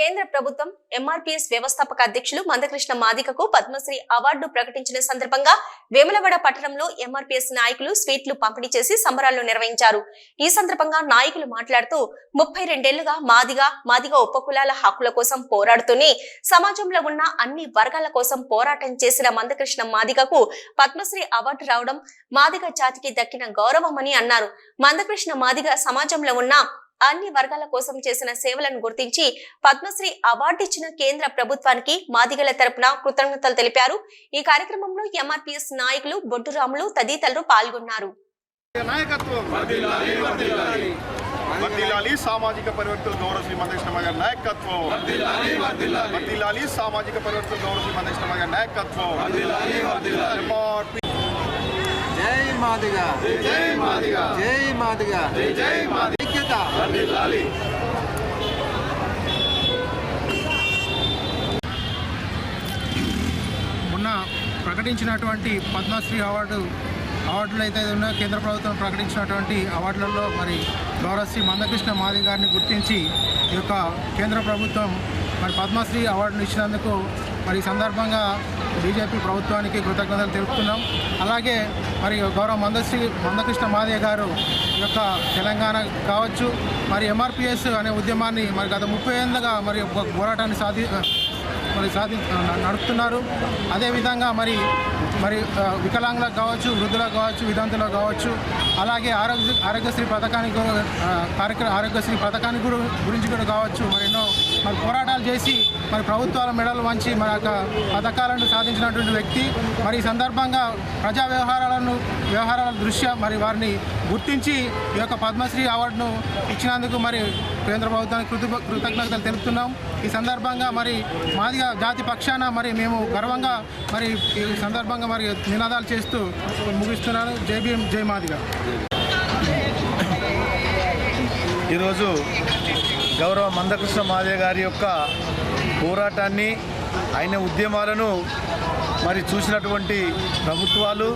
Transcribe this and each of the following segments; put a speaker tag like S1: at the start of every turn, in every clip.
S1: కేంద్ర ప్రభుత్వం ఎంఆర్పీఎస్ వ్యవస్థాపక అధ్యక్షులు మందకృష్ణ మాదికకు పద్మశ్రీ అవార్డు ప్రకటించిన సందర్భంగా వేములవాడ పట్టణంలో ఎంఆర్పీఎస్ నాయకులు స్వీట్లు పంపిణీ చేసి సంబరాలు నిర్వహించారు. ఈ సందర్భంగా నాయకులు మాట్లాడుతూ ముప్పై రెండేళ్ళుగా మాదిగా మాదిగ ఉపకులాల హక్కుల కోసం పోరాడుతూనే సమాజంలో ఉన్న అన్ని వర్గాల కోసం పోరాటం చేసిన మందకృష్ణ మాదిగకు పద్మశ్రీ అవార్డు రావడం మాదిగ జాతికి దక్కిన గౌరవమని అన్నారు. మందకృష్ణ మాదిగ సమాజంలో ఉన్న అన్ని వర్గాల కోసం చేసిన సేవలను గుర్తించి పద్మశ్రీ అవార్డు ఇచ్చిన కేంద్ర ప్రభుత్వానికి మాదిగల తరపున కృతజ్ఞతలు తెలిపారు. ఈ కార్యక్రమంలో ఎంఆర్పీఎస్ నాయకులు బొడ్డురాములు తదితరులు పాల్గొన్నారు.
S2: వర్దిల్లాలి సామాజిక పరివర్తన గౌరవ గారి నాయకత్వం. వర్దిల్లాలి సామాజిక పరివర్తన గౌరవ గారి నాయకత్వం.
S3: జై మాదిగా.
S2: జై మాదిగా.
S3: జై మాదిగా.
S2: జై జై మాది.
S3: ఐక్యత.
S4: మొన్న ప్రకటించినటువంటి పద్మశ్రీ అవార్డు అవార్డులు అయితే ఉన్నాయో కేంద్ర ప్రభుత్వం ప్రకటించినటువంటి అవార్డులలో మరి గౌరవశ్రీ మందకృష్ణ మాది గారిని గుర్తించి ఈ యొక్క కేంద్ర ప్రభుత్వం మరి పద్మశ్రీ అవార్డును ఇచ్చినందుకు మరి ఈ సందర్భంగా బీజేపీ ప్రభుత్వానికి కృతజ్ఞతలు తెలుపుతున్నాం. అలాగే మరి గౌరవ మందశ్రీ మందకృష్ణ మాదయ్య గారు ఈ యొక్క తెలంగాణ కావచ్చు మరి ఎంఆర్పిఎస్ అనే ఉద్యమాన్ని మరి గత ముప్పై ఏళ్ళుగా మరి ఒక పోరాటాన్ని సాధి మరి సాధి నడుపుతున్నారు. అదేవిధంగా మరి మరి వికలాంగులకు కావచ్చు వృద్ధులకు కావచ్చు విధాంతులకు కావచ్చు అలాగే ఆరోగ్య ఆరోగ్యశ్రీ పథకానికి కార్యక్రమ ఆరోగ్యశ్రీ పథకానికి కూడా గురించి కూడా కావచ్చు. మరి ఎన్నో మరి పోరాటాలు చేసి మరి ప్రభుత్వాల మెడలు వంచి మరి యొక్క పథకాలను సాధించినటువంటి వ్యక్తి. మరి ఈ సందర్భంగా ప్రజా వ్యవహారాలను వ్యవహారాల దృష్ట్యా మరి వారిని గుర్తించి ఈ యొక్క పద్మశ్రీ అవార్డును ఇచ్చినందుకు మరి కేంద్ర ప్రభుత్వానికి కృత కృతజ్ఞతలు తెలుపుతున్నాం. ఈ సందర్భంగా మరి మాదిగా జాతి పక్షాన మరి మేము గర్వంగా మరి ఈ సందర్భంగా మరి నినాదాలు చేస్తూ ముగిస్తున్నాను. జై భీమ్ జై మాదిగా.
S5: ఈరోజు గౌరవ మందకృష్ణ మాదే గారి యొక్క పోరాటాన్ని ఆయన ఉద్యమాలను మరి చూసినటువంటి ప్రభుత్వాలు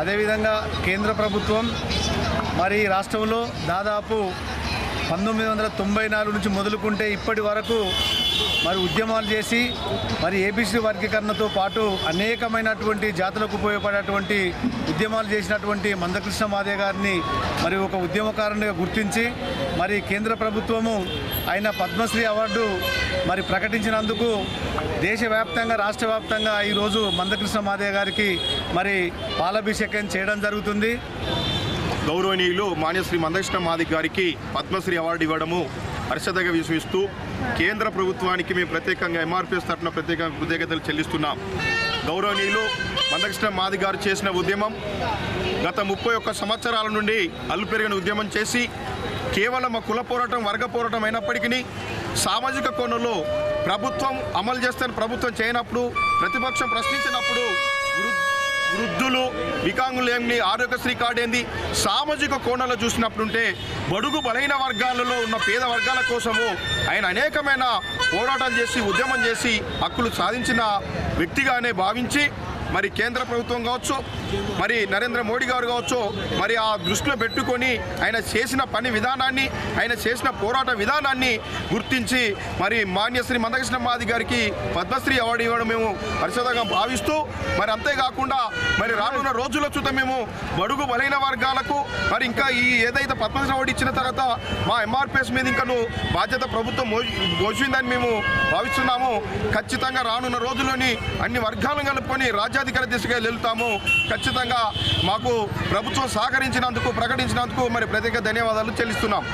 S5: అదేవిధంగా కేంద్ర ప్రభుత్వం మరి రాష్ట్రంలో దాదాపు పంతొమ్మిది వందల తొంభై నాలుగు నుంచి మొదలుకుంటే ఇప్పటి వరకు మరి ఉద్యమాలు చేసి మరి ఏబీసీ వర్గీకరణతో పాటు అనేకమైనటువంటి జాతులకు ఉపయోగపడేటువంటి ఉద్యమాలు చేసినటువంటి మందకృష్ణ మాదే గారిని మరి ఒక ఉద్యమకారునిగా గుర్తించి మరి కేంద్ర ప్రభుత్వము ఆయన పద్మశ్రీ అవార్డు మరి ప్రకటించినందుకు దేశవ్యాప్తంగా రాష్ట్ర వ్యాప్తంగా ఈరోజు మందకృష్ణ మాదే గారికి మరి పాలాభిషేకం చేయడం జరుగుతుంది.
S2: గౌరవనీయులు మాన్యశ్రీ మందకృష్ణ మాదిక్ గారికి పద్మశ్రీ అవార్డు ఇవ్వడము హర్షదగా విశ్వసిస్తూ కేంద్ర ప్రభుత్వానికి మేము ప్రత్యేకంగా ఎంఆర్పిఎస్ తరఫున ప్రత్యేకంగా కృతజ్ఞతలు చెల్లిస్తున్నాం. గౌరవనీయులు మందకృష్ణ మాది గారు చేసిన ఉద్యమం గత ముప్పై ఒక్క సంవత్సరాల నుండి అల్లు పెరిగిన ఉద్యమం చేసి కేవలం కుల పోరాటం వర్గ పోరాటం అయినప్పటికీ సామాజిక కోణంలో ప్రభుత్వం అమలు చేస్తే ప్రభుత్వం చేయనప్పుడు ప్రతిపక్షం ప్రశ్నించినప్పుడు వృద్ధులు వికాంగులు ఏమి ఆరోగ్యశ్రీ కార్డు ఏంది? సామాజిక కోణంలో చూసినప్పుడుంటే బడుగు బలహీన వర్గాలలో ఉన్న పేద వర్గాల కోసము ఆయన అనేకమైన పోరాటాలు చేసి ఉద్యమం చేసి హక్కులు సాధించిన వ్యక్తిగానే భావించి మరి కేంద్ర ప్రభుత్వం కావచ్చు మరి నరేంద్ర మోడీ గారు కావచ్చు మరి ఆ దృష్టిలో పెట్టుకొని ఆయన చేసిన పని విధానాన్ని ఆయన చేసిన పోరాట విధానాన్ని గుర్తించి మరి మాన్యశ్రీ మందకృష్ణ మాది గారికి పద్మశ్రీ అవార్డు ఇవ్వడం మేము పరిశోధంగా భావిస్తూ మరి అంతేకాకుండా మరి రానున్న రోజుల చూత మేము బడుగు బలైన వర్గాలకు మరి ఇంకా ఈ ఏదైతే పద్మశ్రీ అవార్డు ఇచ్చిన తర్వాత మా ఎంఆర్పిఎస్ మీద ఇంకా బాధ్యత ప్రభుత్వం మోసిందని మేము భావిస్తున్నాము. ఖచ్చితంగా రానున్న రోజుల్లోని అన్ని వర్గాలను కలుపుకొని రాజ్యాధికార దిశగా వెళ్తాము. ఖచ్చితంగా మాకు ప్రభుత్వం సహకరించినందుకు ప్రకటించినందుకు మరి ప్రత్యేక ధన్యవాదాలు చెల్లిస్తున్నాం.